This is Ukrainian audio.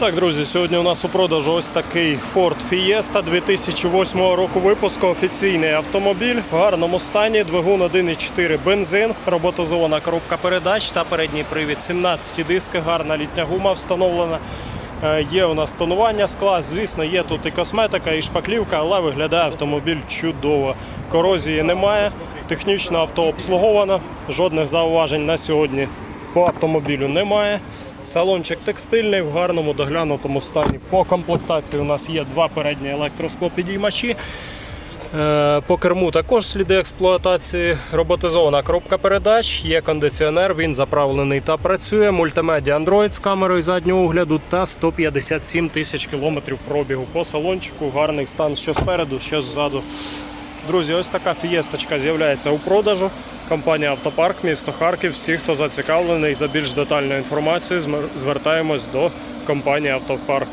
Так, друзі, сьогодні у нас у продажу ось такий Ford Fiesta 2008 року випуску. Офіційний автомобіль в гарному стані. Двигун 1,4 бензин, роботизована коробка передач та передній привід. 17 диски, гарна літня гума встановлена. Е, Є у нас тонування скла. Звісно, є тут і косметика, і шпаклівка, але виглядає автомобіль чудово. Корозії немає. Технічно авто обслуговано. Жодних зауважень на сьогодні по автомобілю немає. Салончик текстильний в гарному доглянутому стані. По комплектації у нас є два передні електросклопідіймачі. Е, По керму також сліди експлуатації. Роботизована коробка передач, є кондиціонер, він заправлений та працює. Мультимедіа Android з камерою заднього огляду та 157 тисяч кілометрів пробігу. По салончику гарний стан що спереду, що ззаду. Друзі, ось така фієсточка з'являється у продажу. Компанія Автопарк, місто Харків. Всі, хто зацікавлений за більш детальною інформацією, звертаємось до компанії Автопарк.